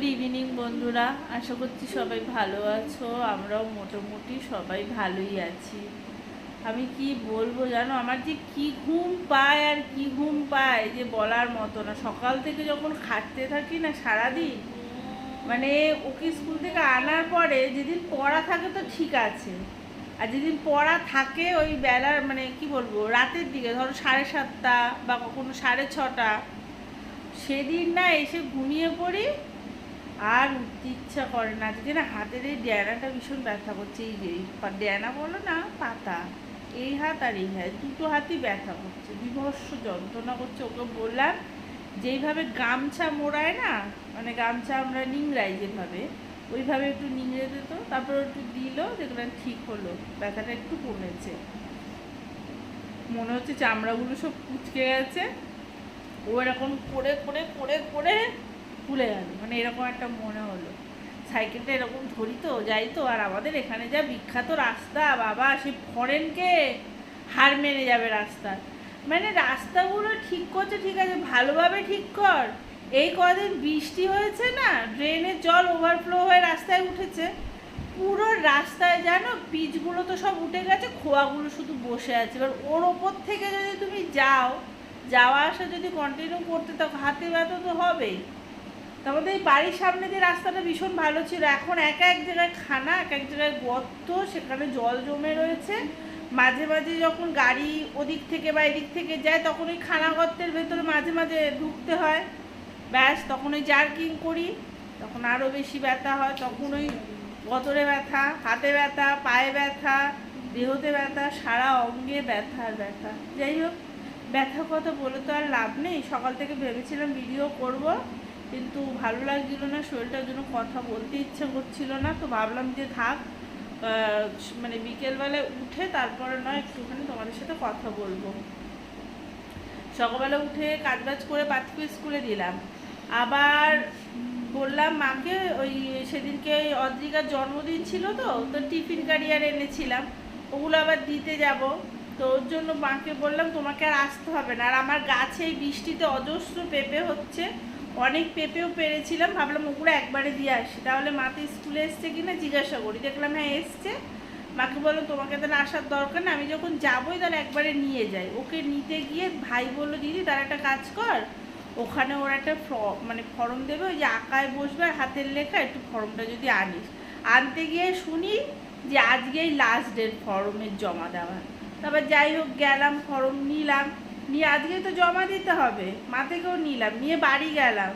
Good evening, বন্ধুরা। আশা করছি সবাই ভালো আছো। আমরাও মোটামুটি সবাই ভালোই আছি। আমি কি বলব জানো? আমার যে কি ঘুম পায় আর কি ঘুম পায়, যে বলার মতো না। সকাল থেকে যখন খাটতে থাকি না সারাদিন মানে ওকে স্কুল থেকে আনার পরে যেদিন পড়া থাকে তো ঠিক আছে। আর যেদিন পড়া থাকে ওই বেলার মানে কি বলব, রাতের দিকে, ধরো সাড়ে সাতটা বা কখনো সাড়ে ছটা, সেদিন না এসে ঘুমিয়ে পড়ি। আর উঠতে ইচ্ছা করে না। আজকে না হাতের এই ড্যানাটা ভীষণ ব্যথা করছে, এই যে ড্যানা বলো না, পাতা, এই হাত আর এই হাত, দুটো হাতই ব্যথা করছে, বিভৎস যন্ত্রণা করছে। ওকে বললাম, যেইভাবে গামছা মোড়ায় না মানে গামছা আমরা নিংড়াই যেভাবে, ওইভাবে একটু নিংড়ে দিত তারপর একটু দিল, দেখলাম ঠিক হলো, ব্যথাটা একটু কমেছে। মনে হচ্ছে চামড়াগুলো সব কুচকে গেছে। ও এরকম করে করে করে করে ফুলে গেল মানে এরকম একটা মনে হলো। সাইকেলটা এরকম ধরি তো, যাই তো, আর আমাদের এখানে যা বিখ্যাত রাস্তা, বাবা সে ফরেনকে হার মেনে যাবে রাস্তা মানে রাস্তাগুলো ঠিক করছে, ঠিক আছে, ভালোভাবে ঠিক কর। এই কদিন বৃষ্টি হয়েছে না, ড্রেনের জল ওভারফ্লো হয়ে রাস্তায় উঠেছে। পুরো রাস্তায় জানো পিচগুলো তো সব উঠে গেছে, খোয়াগুলো শুধু বসে আছে। এবার ওর ওপর থেকে যদি তুমি যাও, যাওয়া আসা যদি কন্টিনিউ করতে থাকো, হাতে ব্যথা তো হবেই। তারপরে এই বাড়ির সামনে যে রাস্তাটা ভীষণ ভালো ছিল। এখন এক এক জায়গায় খানা, এক এক জায়গায় গর্ত, সেখানে জল জমে রয়েছে। মাঝে মাঝে যখন গাড়ি ওদিক থেকে বা এদিক থেকে যায়, তখন ওই খানা গর্তের ভেতরে মাঝে মাঝে ঢুকতে হয়। ব্যাস, তখন ওই জার্কিং করি, তখন আরও বেশি ব্যথা হয়। তখন ওই গতরে ব্যথা, হাতে ব্যথা, পায়ে ব্যথা, দেহতে ব্যথা, সারা অঙ্গে ব্যথা আর ব্যথা। যাই হোক, ব্যথার কথা বলে তো আর লাভ নেই। সকাল থেকে ভেবেছিলাম ভিডিও করব। কিন্তু ভালো লাগছিল না, শরীরটার জন্য কথা বলতে ইচ্ছা করছিল না, তো ভাবলাম যে থাক মানে বিকেলবেলায় উঠে তারপরে নয়, একটুখানি তোমাদের সাথে কথা বলব। সকালবেলা উঠে কাজবাজ করে পাঠিয়ে স্কুলে দিলাম। আবার বললাম মাকে, ওই সেদিনকে অদ্রিকার জন্মদিন ছিল তো তো টিফিন কারিয়ার এনেছিলাম, ওগুলো আবার দিতে যাব। তো ওর জন্য মাকে বললাম, তোমাকে আর আসতে হবে না। আর আমার গাছে বৃষ্টিতে অজস্র পেঁপে হচ্ছে অনেক পেঁপেও পেরেছিলাম, ভাবলাম ওগুলো একবারে দিয়ে আসি। তাহলে মাতে স্কুলে এসছে কিনা জিজ্ঞাসা করি। দেখলাম হ্যাঁ এসছে। মাকে বললাম, তোমাকে তাহলে আসার দরকার না, আমি যখন যাবোই তাহলে একবারে নিয়ে যাই। ওকে নিতে গিয়ে ভাই বলল, দিদি তার একটা কাজ কর। ওখানে ওরা একটা মানে ফর্ম দেবে, ওই যে আঁকায় বসবে আর হাতের লেখা, একটু ফর্মটা যদি আনিস। আনতে গিয়ে শুনি যে আজকেই লাস্ট ডেট ফর্মের জমা দেওয়া। তারপর যাই হোক, গেলাম, ফর্ম নিলাম। নিয়ে আজকে তো জমা দিতে হবে। মা থেকেও নিলাম, নিয়ে বাড়ি গেলাম।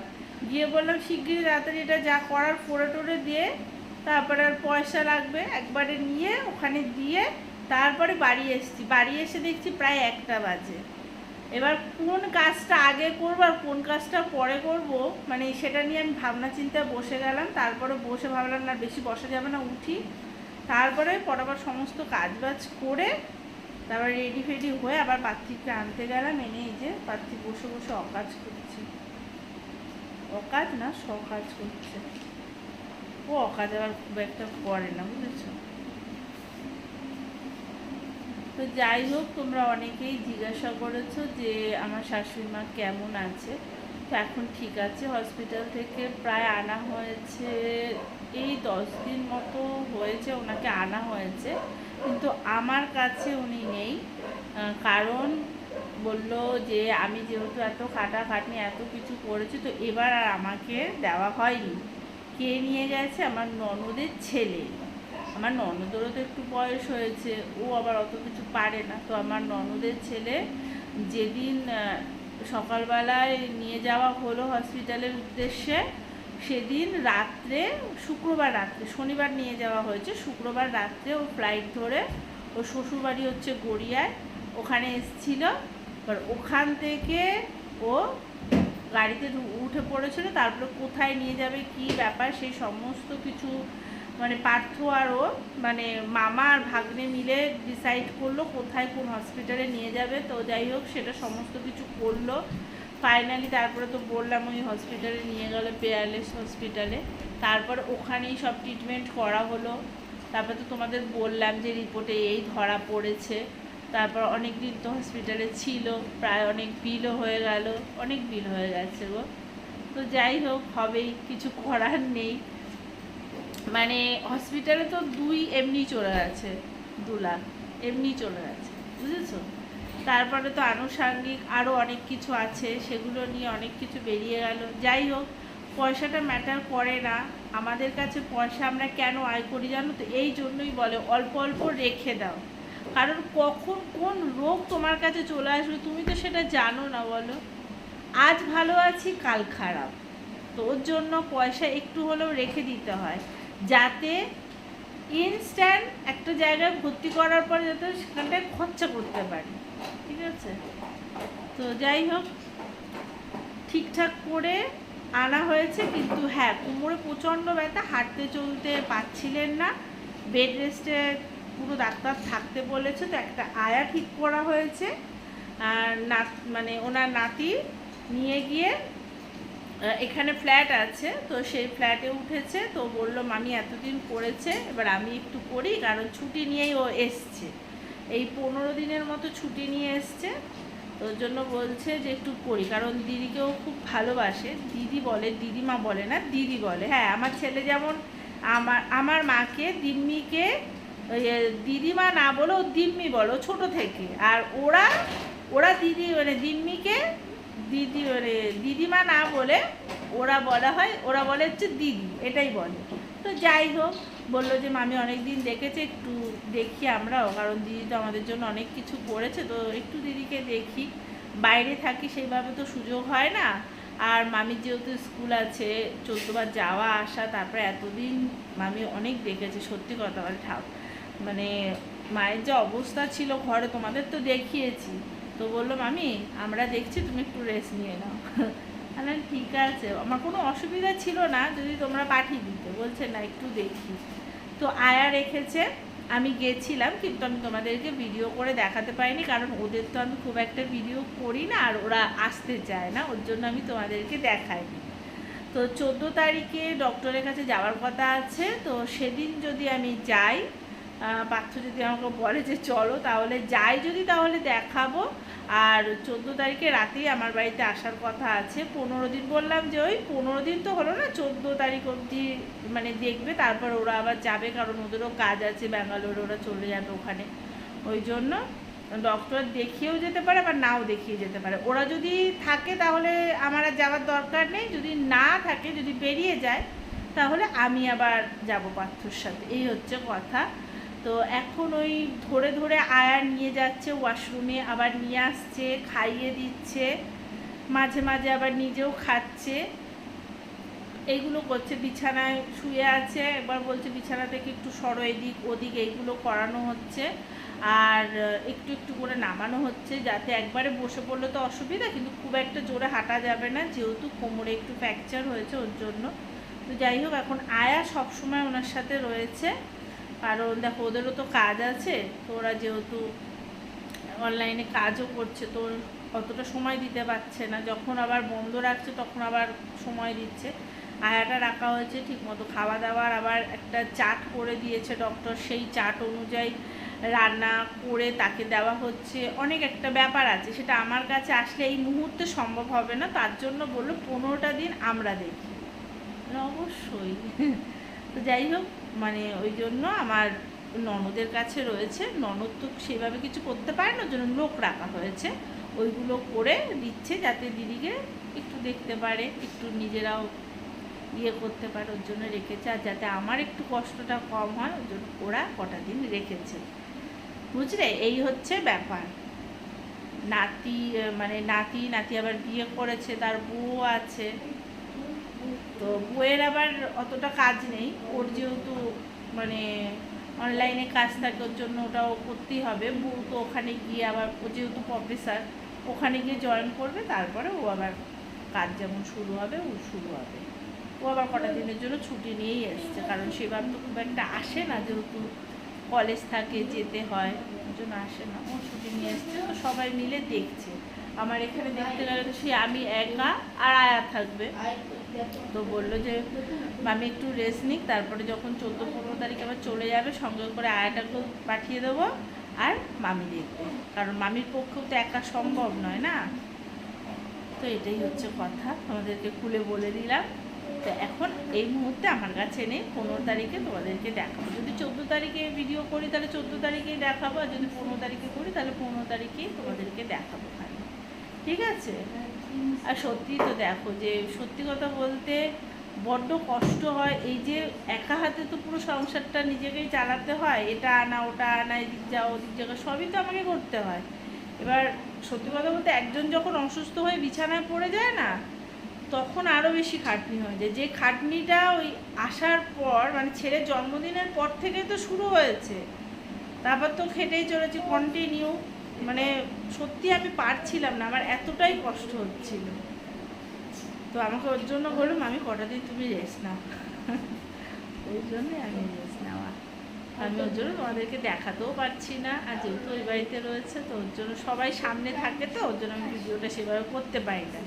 গিয়ে বললাম, শিগগিরই তাড়াতাড়ি এটা যা করার করে টোরে দিয়ে তারপরে আর পয়সা লাগবে। একবারে নিয়ে ওখানে দিয়ে তারপরে বাড়ি এসেছি। বাড়ি এসে দেখছি প্রায় একটা বাজে। এবার কোন কাজটা আগে করব আর কোন কাজটা পরে করব মানে সেটা নিয়ে আমি ভাবনা চিন্তায় বসে গেলাম। তারপরে বসে ভাবলাম, না, বেশি বসা যাবে না, উঠি। তারপরে পরাবার সমস্ত কাজ বাজ করে তারপর রেডি ফেডি হয়ে আবার পার্থিবকে আনতে গেলাম, এনে এই যে পার্থিব বসে বসে অকাজ করছে। অকাজ না, সকাজ করছে। ও অকাজ আবার খুব একটা করে না, বুঝেছ? তো যাই হোক, তোমরা অনেকেই জিজ্ঞাসা করেছ যে আমার শাশুড়ি মা কেমন আছে। তো এখন ঠিক আছে হসপিটাল থেকে প্রায় আনা হয়েছে, এই দশ দিন মতো হয়েছে, ওনাকে আনা হয়েছে। কিন্তু আমার কাছে উনি নেই কারণ বলল যে আমি যেহেতু এত খাটাখাটনি এত কিছু করেছি তো এবার আর আমাকে দেওয়া হয়নি। কে নিয়ে গেছে? আমার ননদের ছেলে। আমার ননদেরও তো একটু বয়স হয়েছে, ও আবার অত কিছু পারে না। তো আমার ননদের ছেলে যেদিন সকালবেলায় নিয়ে যাওয়া হলো হসপিটালের উদ্দেশ্যে সেদিন রাত্রে, শুক্রবার রাত্রে, শনিবার নিয়ে যাওয়া হয়েছে, শুক্রবার রাত্রে ও ফ্লাইট ধরে ও শ্বশুরবাড়ি হচ্ছে গড়িয়ায়, ওখানে এসছিল। এবার ওখান থেকে ও গাড়িতে উঠে পড়েছিল, তারপরে কোথায় নিয়ে যাবে, কি ব্যাপার, সেই সমস্ত কিছু মানে পার্থ আর ও মানে মামা আর ভাগ্নে মিলে ডিসাইড করল কোথায় কোন হসপিটালে নিয়ে যাবে। তো যাই হোক, সেটা সমস্ত কিছু করল। ফাইনালি তারপরে তো বললাম ওই হসপিটালে নিয়ে গেলো পেয়ারলেস হসপিটালে তারপর ওখানেই সব ট্রিটমেন্ট করা হলো। তারপর তো তোমাদের বললাম যে রিপোর্টে এই ধরা পড়েছে। তারপর অনেক দিন তো হসপিটালে ছিল, প্রায় অনেক বিলও হয়ে গেল। অনেক বিল হয়ে গেছে গো। তো যাই হোক, হবেই, কিছু করার নেই। মানে হসপিটালে তো দুই এমনি চলে গেছে দু লাখ এমনি চলে গেছে, বুঝেছ? তারপরে তো আনুষাঙ্গিক আরও অনেক কিছু আছে, সেগুলো নিয়ে অনেক কিছু বেরিয়ে গেল। যাই হোক, পয়সাটা ম্যাটার করে না। আমাদের কাছে পয়সা আমরা কেন আয় করি জানো তো? এই জন্যই বলে, অল্প অল্প রেখে দাও। কারণ কখন কোন রোগ তোমার কাছে চলে আসবে তুমি তো সেটা জানো না বলো। আজ ভালো আছি, কাল খারাপ। তো ওর জন্য পয়সা একটু হলেও রেখে দিতে হয়। যাতে ইনস্ট্যান্ট একটা জায়গায় ভর্তি করার পরে যাতে সেখানটায় খরচা করতে পারি। ঠিক আছে? তো যাই হোক, ঠিকঠাক করে আনা হয়েছে, কিন্তু হ্যাঁ কোমরে প্রচণ্ড ব্যথা, হাঁটতে চলতে পারছিলেন না। বেড রেস্টে পুরো ডাক্তার থাকতে বলেছে, তো একটা আয়া ঠিক করা হয়েছে। আর নাত মানে ওনার নাতি নিয়ে গিয়ে এখানে ফ্ল্যাট আছে, তো সেই ফ্ল্যাটে উঠেছে, তো বলল, মামি, এতদিন করেছে, এবার আমি একটু করি, কারণ ছুটি নিয়েই ও এসছে। এই পনেরো দিনের মতো ছুটি নিয়ে এসছে। তো জন্য বলছে যে একটু করি, কারণ দিদিকেও খুব ভালোবাসে। দিদি বলে, দিদিমা বলে না, দিদি বলে। হ্যাঁ আমার ছেলে যেমন আমার আমার মাকে, দিম্মিকে দিদিমা না বলো দিম্মি বলো ছোট থেকে। আর ওরা ওরা দিদি মানে দিম্মিকে দিদি মানে দিদিমা না বলে ওরা বলা হয়, ওরা বলে হচ্ছে দিদি, এটাই বলে। তো যাই হোক বলল যে, মামি অনেক দিন দেখেছে, একটু দেখি আমরাও, কারণ দিদি তো আমাদের জন্য অনেক কিছু করেছে, তো একটু দিদিকে দেখি। বাইরে থাকি সেইভাবে তো সুযোগ হয় না। আর মামির যেহেতু স্কুল আছে চোদ্দবার যাওয়া, আসা, তারপরে এতদিন মামি অনেক দেখেছে, সত্যি কথা বলে ঠাক মানে মায়ের যে অবস্থা ছিল ঘরে, তোমাদের তো দেখিয়েছি। তো বলল, মামি, আমরা দেখছি, তুমি একটু রেস্ট নিয়ে নাও। বললাম, ঠিক আছে। আমার কোনো অসুবিধা ছিল না যদি তোমরা পাঠিয়ে দিতে। বলছে না একটু দেখি। তো আয়া রেখেছে। আমি গেছিলাম কিন্তু আমি তোমাদেরকে ভিডিও করে দেখাতে পারিনি কারণ ওদের তো আমি খুব একটা ভিডিও করি না আর ওরা আসতে চায় না ওর জন্য আমি তোমাদেরকে দেখাইনি। তো চোদ্দ তারিখে ডক্টরের কাছে যাওয়ার কথা আছে তো সেদিন যদি আমি যাই পার্থ যদি আমাকে বলে যে চলো তাহলে যাই যদি তাহলে দেখাবো। আর চোদ্দ তারিখে রাতেই আমার বাড়িতে আসার কথা আছে। পনেরো দিন বললাম যে ওই পনেরো দিন তো হলো না, চোদ্দ তারিখ অবধি মানে দেখবে, তারপর ওরা আবার যাবে কারণ ওদেরও কাজ আছে ব্যাঙ্গালোরে, ওরা চলে যাবে ওখানে। ওই জন্য ডক্টর দেখিয়েও যেতে পারে আবার নাও দেখিয়ে যেতে পারে। ওরা যদি থাকে তাহলে আমার আর যাওয়ার দরকার নেই, যদি না থাকে, যদি বেরিয়ে যায়, তাহলে আমি আবার যাব পার্থর সাথে। এই হচ্ছে কথা। তো এখন ওই ধরে ধরে আয়া নিয়ে যাচ্ছে ওয়াশরুমে আবার নিয়ে আসছে, খাইয়ে দিচ্ছে, মাঝে মাঝে আবার নিজেও খাচ্ছে। এইগুলো করছে, বিছানায় শুয়ে আছে একবার বলছে বিছানা থেকে একটু সরো এদিক ওদিক, এইগুলো করানো হচ্ছে। আর একটু একটু করে নামানো হচ্ছে, যাতে একবারে বসে পড়লে তো অসুবিধা, কিন্তু খুব একটা জোরে হাঁটা যাবে না, যেহেতু কোমরে একটু ফ্র্যাকচার হয়েছে ওর জন্য। তো যাই হোক, এখন আয়া সবসময় ওনার সাথে রয়েছে। কারণ দেখো, ওদেরও তো কাজ আছে, তো ওরা যেহেতু অনলাইনে কাজও করছে, তো অতটা সময় দিতে পারছে না। যখন আবার বন্ধ রাখছে, তখন আবার সময় দিচ্ছে। আয়াটা রাখা হয়েছে ঠিকমতো। খাওয়া দাওয়ার আবার একটা চাট করে দিয়েছে ডক্টর সেই চাট অনুযায়ী রান্না করে তাকে দেওয়া হচ্ছে। অনেক একটা ব্যাপার আছে, সেটা আমার কাছে আসলে এই মুহূর্তে সম্ভব হবে না। তার জন্য বলল, পনেরোটা দিন আমরা দেখি। অবশ্যই। তো যাই হোক মানে ওই জন্য আমার ননদের কাছে রয়েছে। ননদ তো সেভাবে কিছু করতে পারে না, ওই জন্য লোক রাখা হয়েছে। ওইগুলো করে দিচ্ছে যাতে দিদিকে একটু দেখতে পারে, একটু নিজেরাও ইয়ে করতে পারে, ওর জন্য রেখেছে। আর যাতে আমার একটু কষ্টটা কম হয়, ওর জন্য ওরা কটা দিন রেখেছে। বুঝলে? এই হচ্ছে ব্যাপার। নাতি মানে নাতি নাতি আবার বিয়ে করেছে, তার বউ আছে। তো বইয়ের আবার অতটা কাজ নেই। ওর যেহেতু মানে অনলাইনে কাজ থাকে, ওর জন্য ওটাও করতেই হবে। বউ তো ওখানে গিয়ে আবার, ও যেহেতু প্রফেসর ওখানে গিয়ে জয়েন করবে, তারপরে ও আবার কাজ যেমন শুরু হবে, ও শুরু হবে। ও আবার কটা দিনের জন্য ছুটি নিয়েই এসছে, কারণ সেবার তো খুব একটা আসে না, যেহেতু কলেজ থাকে, যেতে হয়, ওর জন্য আসে না। ও ছুটি নিয়ে এসছে, তো সবাই মিলে দেখছে। আমার এখানে দেখতে গেলে তো সে আমি একা আর আয়া থাকবে। তো বলল যে, মামি একটু রেস্ট নিক, তারপরে যখন চোদ্দ পনেরো তারিখ আবার চলে যাবে, সঙ্গে করে আয়াটাকেও পাঠিয়ে দেবো আর মামি দেখবে। কারণ মামির পক্ষেও তো একা সম্ভব নয় না? তো এটাই হচ্ছে কথা, তোমাদেরকে খুলে বলে দিলাম। তো এখন এই মুহূর্তে আমার কাছে নেই, পনেরো তারিখে তোমাদেরকে দেখাবো। যদি চোদ্দ তারিখে ভিডিও করি, তাহলে চোদ্দ তারিখেই দেখাবো, আর যদি পনেরো তারিখে করি, তাহলে পনেরো তারিখেই তোমাদেরকে দেখাবো ঠিক আছে? আর সত্যি তো দেখো যে সত্যি কথা বলতে বড্ড কষ্ট হয় এই যে একা হাতে তো পুরো সংসারটা নিজেকেই চালাতে হয়, এটা আনা, ওটা আনা, এদিক যাও, ওদিক যাও, সবই তো আমাকে করতে হয়। এবার সত্যি কথা বলতে একজন যখন অসুস্থ হয়ে বিছানায় পড়ে যায় না, তখন আরও বেশি খাটনি হয়ে যায় যে খাটনিটা ওই আসার পর মানে ছেলের জন্মদিনের পর থেকে তো শুরু হয়েছে। তারপর তো খেটেই চলেছি কন্টিনিউ মানে সত্যি আমি পারছিলাম না, আমার এতটাই কষ্ট হচ্ছিল। তো আমাকে ওর জন্য বললাম আমি কটা দিন তুমি রেস্ট নাও। ওই জন্যই আমি রেস্ট নেওয়া। আমি ওর জন্য তোমাদেরকে দেখাতেও পারছি না, আর যেহেতু ওই বাড়িতে রয়েছে, তো ওর জন্য সবাই সামনে থাকে তো, ওর জন্য আমি ভিডিওটা সেভাবে করতে পারি না।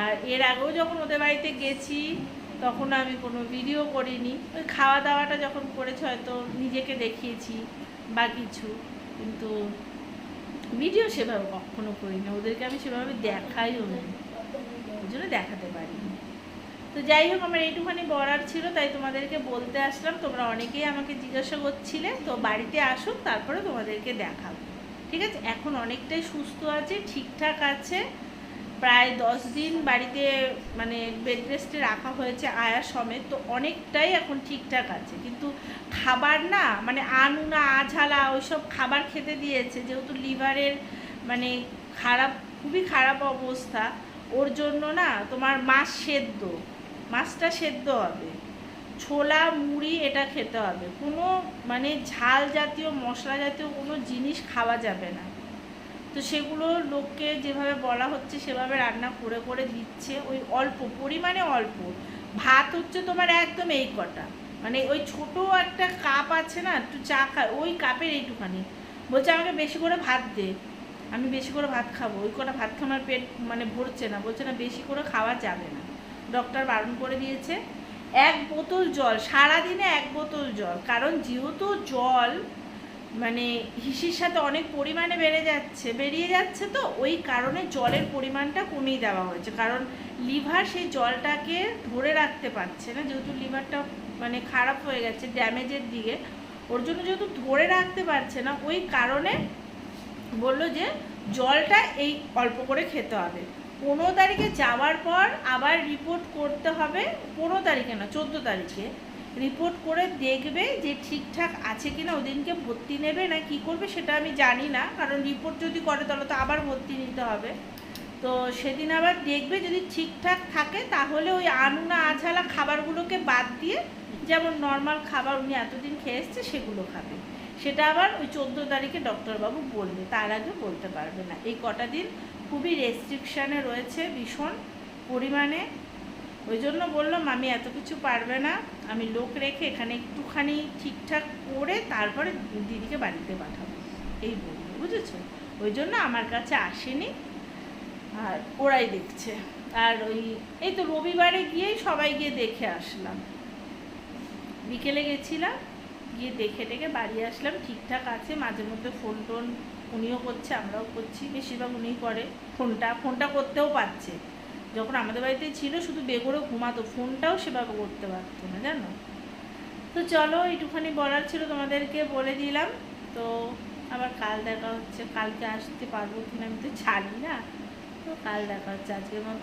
আর এর আগেও যখন ওদের বাড়িতে গেছি, তখন আমি কোনো ভিডিও করিনি। ওই খাওয়া দাওয়াটা যখন করেছে, হয়তো নিজেকে দেখিয়েছি বা কিছু, কিন্তু ভিডিও সেভাবে কখনো করি না। ওদেরকে আমি সেভাবে দেখাইও নি। ওই জন্য দেখাতে পারি তো যাই হোক, আমার এইটুখানি বলার ছিল, তাই তোমাদেরকে বলতে আসলাম। তোমরা অনেকেই আমাকে জিজ্ঞাসা করছিলে, তো বাড়িতে আসুক, তারপরে তোমাদেরকে দেখাবো। ঠিক আছে? এখন অনেকটাই সুস্থ আছে, ঠিকঠাক আছে। প্রায় দশ দিন বাড়িতে মানে বেড রেস্টে রাখা হয়েছে আয়া সমেত, তো অনেকটাই এখন ঠিকঠাক আছে। কিন্তু খাবার না মানে আনুনা, আঝালা ওইসব খাবার খেতে দিয়েছে। যেহেতু লিভারের মানে খারাপ, খুবই খারাপ অবস্থা, ওর জন্য না তোমার মাছ সেদ্ধ। মাছটা সেদ্ধ হবে। ছোলা, মুড়ি এটা খেতে হবে। কোনো মানে ঝাল জাতীয়, মশলা জাতীয় কোনো জিনিস খাওয়া যাবে না। তো সেগুলো লোককে যেভাবে বলা হচ্ছে, সেভাবে রান্না করে করে দিচ্ছে, ওই অল্প, পরিমাণে অল্প। ভাত হচ্ছে তোমার একদম এই কটা। মানে ওই ছোট একটা কাপ আছে না, একটু চা খা, ওই কাপের এইটুখানি। বলছে, আমাকে বেশি করে ভাত দে। আমি বেশি করে ভাত খাব। ওই কটা ভাত খাওয়ার পেট মানে ভরছে না। বলছে, না, বেশি করে খাওয়া যাবে না। ডক্টর বারণ করে দিয়েছে, এক বোতল জল, সারাদিনে এক বোতল জল। কারণ যেহেতু জল মানে হিসির সাথে অনেক পরিমাণে বেড়ে যাচ্ছে, বেরিয়ে যাচ্ছে তো, ওই কারণে জলের পরিমাণটা কমিয়ে দেওয়া হয়েছে। কারণ লিভার সেই জলটাকে ধরে রাখতে পারছে না, যেহেতু লিভারটা মানে খারাপ হয়ে গেছে ড্যামেজের দিকে, ওর জন্য যেহেতু ধরে রাখতে পারছে না, ওই কারণে বলল যে জলটা এই অল্প করে খেতে হবে। পনেরো তারিখে যাওয়ার পর আবার রিপোর্ট করতে হবে, পনেরো তারিখে না, চোদ্দ তারিখে। রিপোর্ট করে দেখবে যে ঠিকঠাক আছে কিনা, ওদিনকে ভর্তি নেবে না কি করবে সেটা আমি জানি না। কারণ রিপোর্ট যদি করে তাহলে তো আবার ভর্তি নিতে হবে। তো সেদিন আবার দেখবে যদি ঠিকঠাক থাকে তাহলে ওই আনুনা আঝালা খাবারগুলোকে বাদ দিয়ে যেমন নর্মাল খাবার উনি এতদিন খেয়ে এসছে সেগুলো খাবে। সেটা আবার ওই চোদ্দ তারিখে ডক্টরবাবু বলবে, তার আগে বলতে পারবে না। এই কটা দিন খুবই রেস্ট্রিকশানে রয়েছে ভীষণ পরিমাণে। ওই জন্য বললাম, আমি এত কিছু পারবে না। আমি লোক রেখে এখানে একটুখানি ঠিকঠাক করে তারপরে দিদিকে বাড়িতে পাঠাবো। এই বলব বুঝেছ? ওই জন্য আমার কাছে আসেনি। আর ওরাই দেখছে। আর ওই, এই তো রবিবারে গিয়েই সবাই গিয়ে দেখে আসলাম। বিকেলে গেছিলাম, গিয়ে দেখে টেকে বাড়ি আসলাম। ঠিকঠাক আছে, মাঝে মধ্যে ফোন টোন উনিও করছে, আমরাও করছি। বেশিরভাগ উনিই করে। ফোনটা ফোনটা করতেও পারছে। যখন আমাদের বাড়িতে ছিল, শুধু বেগরে ঘুমাতো। ফোনটাও সেভাবে করতে পারতো না, জানো? তো চলো, এইটুখানি বলার ছিল তোমাদেরকে, বলে দিলাম। তো আবার কাল দেখা হচ্ছে, কালকে আসতে পারব কিনা আমি তো ছাড়ি না। তো কাল দেখা হচ্ছে আজকের মতো।